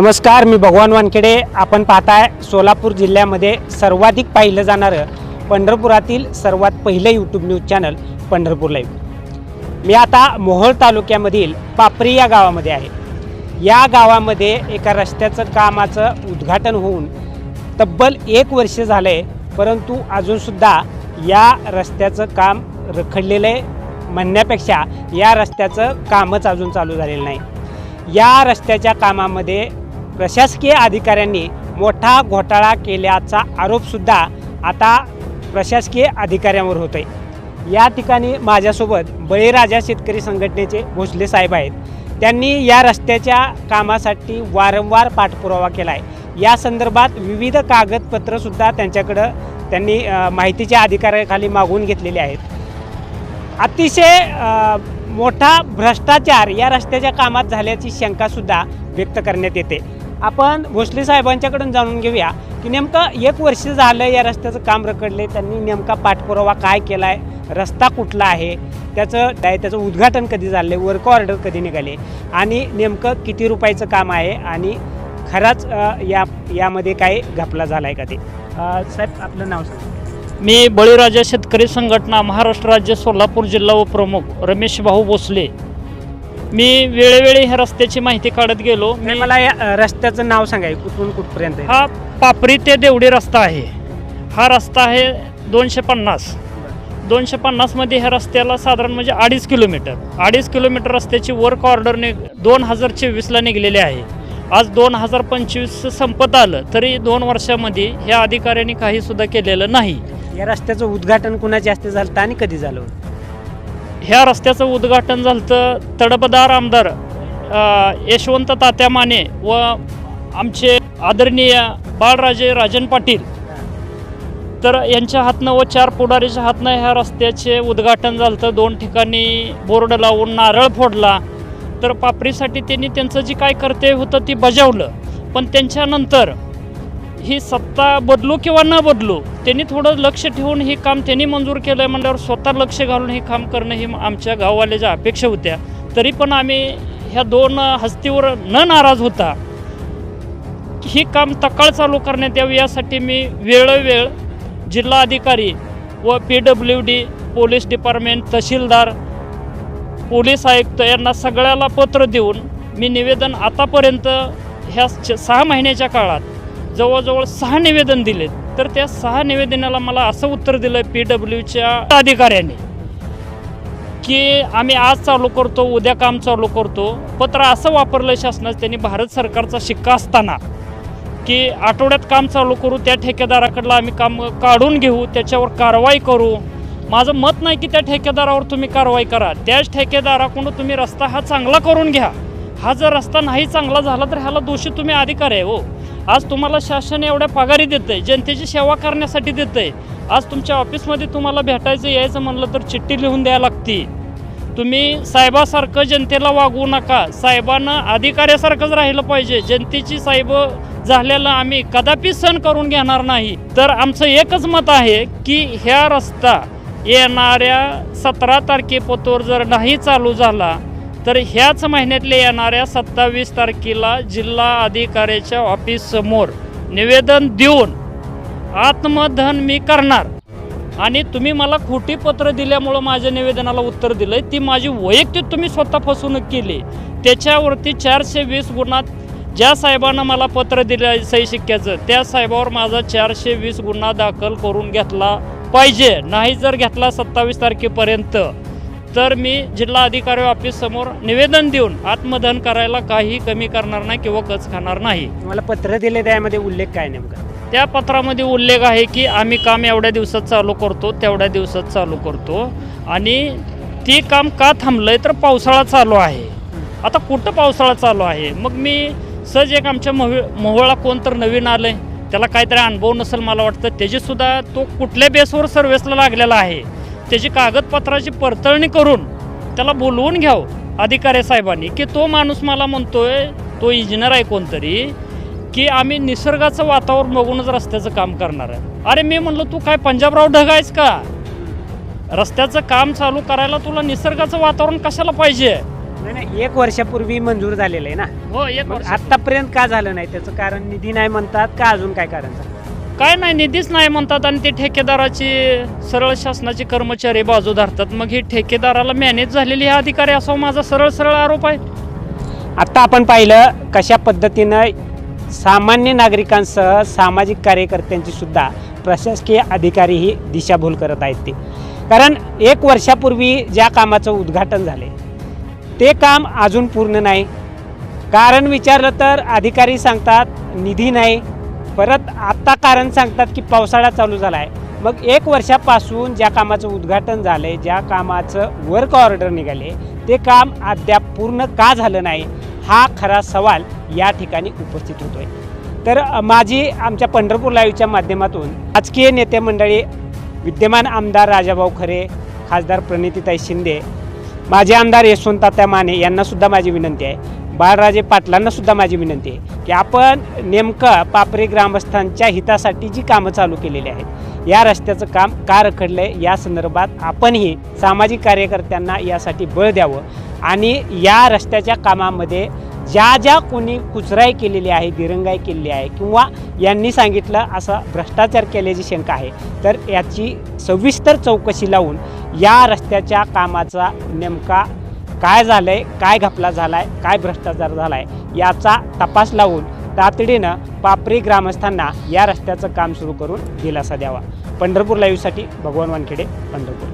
नमस्कार मी भगवान वानखेडे. आपण पाहताय सोलापूर जिल्ह्यामध्ये सर्वाधिक पाहिलं जाणारं पंढरपुरातील सर्वात पहिलं YouTube news channel Pandharpur live मी आता मोहोळ तालुक्यामधील पापरी या गावामध्ये आहे. या गावामध्ये एका रस्त्याचं कामाचं उद्घाटन होऊन तब्बल एक वर्ष झालं आहे परंतु अजूनसुद्धा या रस्त्याचं काम रखडलेलं आहे. म्हणण्यापेक्षा या रस्त्याचं कामच अजून चालू झालेलं नाही. या रस्त्याच्या कामामध्ये प्रशासकीय अधिकाऱ्यांनी मोठा घोटाळा केल्याचा आरोपसुद्धा आता प्रशासकीय अधिकाऱ्यांवर होत आहे या ठिकाणी माझ्यासोबत बळीराजा शेतकरी संघटनेचे भोसले साहेब आहेत. त्यांनी या रस्त्याच्या कामासाठी वारंवार पाठपुरावा केला आहे या संदर्भात विविध कागदपत्रंसुद्धा त्यांच्याकडं त्यांनी माहितीच्या अधिकाऱ्याखाली मागवून घेतलेली आहेत. अतिशय मोठा भ्रष्टाचार या रस्त्याच्या कामात झाल्याची शंकासुद्धा व्यक्त करण्यात येते. आपण भोसले साहेबांच्याकडून जाणून घेऊया की नेमकं एक वर्ष झालं या रस्त्याचं काम रखडले त्यांनी नेमका पाठपुरावा काय केला आहे रस्ता कुठला आहे? त्याचं त्याचं उद्घाटन कधी झालं आहे वर्क ऑर्डर कधी निघाले? आणि नेमकं किती रुपयाचं काम आहे? आणि खराच या यामध्ये काय घपला झाला आहे का ते? साहेब आपलं नाव सांगा. मी बळीराजा शेतकरी संघटना महाराष्ट्र राज्य सोलापूर जिल्हा उपप्रमुख रमेश भाऊ भोसले. मी वेळोवेळी ह्या रस्त्याची माहिती काढत गेलो. नाही, मी मला या अ, रस्त्याचं नाव सांगा कुठून कुठपर्यंत आहे? हा पापरी ते देवडी रस्ता आहे. हा रस्ता आहे दोनशे पन्नास. दोनशे पन्नासमध्ये ह्या रस्त्याला साधारण म्हणजे अडीच किलोमीटर. अडीच किलोमीटर रस्त्याची वर्क ऑर्डर निघ दोन हजार चोवीसला निघलेली आहे. आज दोन हजार पंचवीस संपत आलं तरी दोन वर्षामध्ये ह्या अधिकाऱ्यांनी काही सुद्धा केलेलं नाही. या रस्त्याचं उद्घाटन कुणाच्या हस्ते झालं होतं आणि कधी झालं होतं? ह्या रस्त्याचं उद्घाटन झालं तडपदार आमदार यशवंत तात्या माने व आमचे आदरणीय बाळराजे राजन पाटील. तर यांच्या हातनं व चार पुढारीच्या हातनं ह्या रस्त्याचे उद्घाटन झालं तर दोन ठिकाणी बोर्ड लावून नारळ फोडला. तर पापरीसाठी त्यांनी त्यांचं जे काय कर्तव्य होतं ते बजावलं. पण त्यांच्यानंतर ही सत्ता बदलू किंवा न बदलू त्यांनी थोडं लक्ष ठेवून हे काम त्यांनी मंजूर केलं आहे म्हणल्यावर स्वतः लक्ष घालून हे काम करणं ही आमच्या गाववाल्याच्या अपेक्षा होत्या. तरी पण आम्ही ह्या दोन हस्तीवर न नाराज होता ही काम तकाळ चालू करण्यात यावी यासाठी मी वेळोवेळ जिल्हा अधिकारी व P W D police department तहसीलदार पोलीस आयुक्त यांना सगळ्याला पत्र देऊन मी निवेदन आतापर्यंत ह्या च- सहा महिन्याच्या काळात जवळजवळ सहा निवेदन दिलेत. तर त्या सहा निवेदनाला मला असं उत्तर दिलं पी डब्ल्यूच्या अधिकाऱ्याने की आम्ही आज चालू करतो उद्या काम चालू करतो. पत्र असं वापरलं शासनाचं त्यांनी भारत सरकारचा शिक्का असताना की आठवड्यात काम चालू करू त्या ठेकेदाराकडलं आम्ही काम काढून घेऊ त्याच्यावर कारवाई करू. माझं मत नाही की त्या ठेकेदारावर तुम्ही कारवाई करा. त्याच ठेकेदाराकडून तुम्ही रस्ता हा चांगला करून घ्या. हा जर रस्ता नाही चांगला झाला तर ह्याला दोषी तुम्ही अधिकार आहे हो. आज तुम्हाला शासन एवढ्या पगारी देतं आहे जनतेची सेवा करण्यासाठी देतं आहे आज तुमच्या ऑफिसमध्ये तुम्हाला भेटायचं यायचं म्हणलं तर चिठ्ठी लिहून द्यायला लागती तुम्ही साहेबासारखं जनतेला वागवू नका. साहेबांना अधिकाऱ्यासारखंच राहिलं पाहिजे. जनतेची साहेब झालेलं आम्ही कदापि सण करून घेणार नाही. तर आमचं एकच मत आहे की ह्या रस्ता येणाऱ्या सतरा तारखेपोतोर जर नाही चालू झाला तर ह्याच महिन्यातल्या येणाऱ्या सत्तावीस तारखेला जिल्हा अधिकाऱ्याच्या ऑफिससमोर निवेदन देऊन आत्मधन मी करणार. आणि तुम्ही मला खोटी पत्र दिल्यामुळं माझ्या निवेदनाला उत्तर दिलं आहे ती माझी वैयक्तिक तुम्ही स्वतः फसवणूक केली. त्याच्यावरती चारशे वीस गुन्हा ज्या साहेबांना मला पत्र दिलं सही शिक्क्याचं त्या साहेबावर माझा चारशे वीस गुन्हा दाखल करून घेतला पाहिजे. नाही जर घेतला सत्तावीस तारखेपर्यंत. तर मी जिल्हा अधिकारी ऑफिस समोर निवेदन देऊन आत्मदहन करायला काही कमी करणार नाही किंवा कच खाणार नाही. मला पत्र दिले त्यामध्ये उल्लेख काय नेमका? त्या पत्रामध्ये उल्लेख आहे की आम्ही काम एवढ्या दिवसात चालू करतो तेवढ्या दिवसात चालू करतो. आणि ती काम का थांबलं आहे तर पावसाळा चालू आहे. आता कुठं पावसाळा चालू आहे? मग मी सहज एक आमच्या मोह मोहळा कोण तर नवीन आलं आहे त्याला काहीतरी अनुभव नसेल मला वाटतं त्याचीसुद्धा तो कुठल्या बेसवर सर्व्हिसला लागलेला आहे. त्याची कागदपत्राची पडताळणी करून त्याला बोलवून घ्यावं अधिकारी साहेबांनी की तो माणूस मला म्हणतोय तो इंजिनियर आहे कोणतरी की आम्ही निसर्गाचं वातावरण बघूनच रस्त्याचं काम करणार आहे. अरे मी म्हणलं तू काय पंजाबराव ढग आहेस का? रस्त्याचं काम चालू करायला तुला निसर्गाचं वातावरण कशाला पाहिजे? नाही नाही एक वर्षापूर्वी मंजूर झालेलं आहे ना. हो एक वर्ष आतापर्यंत का झालं नाही? त्याचं कारण निधी नाही म्हणतात का अजून काय कारण? काय नाही निधीच नाही म्हणतात आणि ते ठेकेदाराची सरळ शासनाचे कर्मचारी बाजू धरतात. मग ही ठेकेदाराला मॅनेज झालेली हे अधिकारी असा माझा सरळ सरळ आरोप आहे. आत्ता आपण पाहिलं कशा पद्धतीनं सामान्य नागरिकांसह सामाजिक कार्यकर्त्यांची सुद्धा प्रशासकीय अधिकारीही दिशाभूल करत आहेत ते. कारण एक वर्षापूर्वी ज्या कामाचं उद्घाटन झाले ते काम अजून पूर्ण नाही. कारण विचारलं तर अधिकारी सांगतात निधी नाही परत आत्ता कारण सांगतात की पावसाळा चालू झाला आहे मग एक वर्षापासून ज्या कामाचं उद्घाटन झालं आहे ज्या कामाचं वर्क ऑर्डर निघाले ते काम अद्याप पूर्ण का झालं नाही हा खरा सवाल या ठिकाणी उपस्थित होतो आहे तर माझी आमच्या पंढरपूर लाईव्हच्या माध्यमातून राजकीय नेते मंडळी विद्यमान आमदार राजाभाऊ खरे खासदार प्रणितीताई शिंदे माझे आमदार यशवंतात्या माने यांनासुद्धा माझी विनंती आहे बाळराजे पाटलांना सुद्धा माझी विनंती आहे की आपण नेमकं पापरे ग्रामस्थांच्या हितासाठी जी कामं चालू केलेली आहेत या रस्त्याचं काम का रखडलं आहे या संदर्भात आपणही सामाजिक कार्यकर्त्यांना यासाठी बळ द्यावं आणि या रस्त्याच्या कामामध्ये ज्या ज्या कोणी कुचराई केलेली आहे दिरंगाई केलेली आहे किंवा यांनी सांगितलं असा भ्रष्टाचार केल्याची शंका आहे तर याची सविस्तर चौकशी लावून या रस्त्याच्या कामाचा नेमका काय झालं आहे काय घपला झाला आहे काय भ्रष्टाचार झाला आहे याचा तपास लावून तातडीनं पापरी ग्रामस्थांना या रस्त्याचं काम सुरू करून दिलासा द्यावा. पंढरपूर लाईव्हसाठी भगवान वानखेडे पंढरपूर.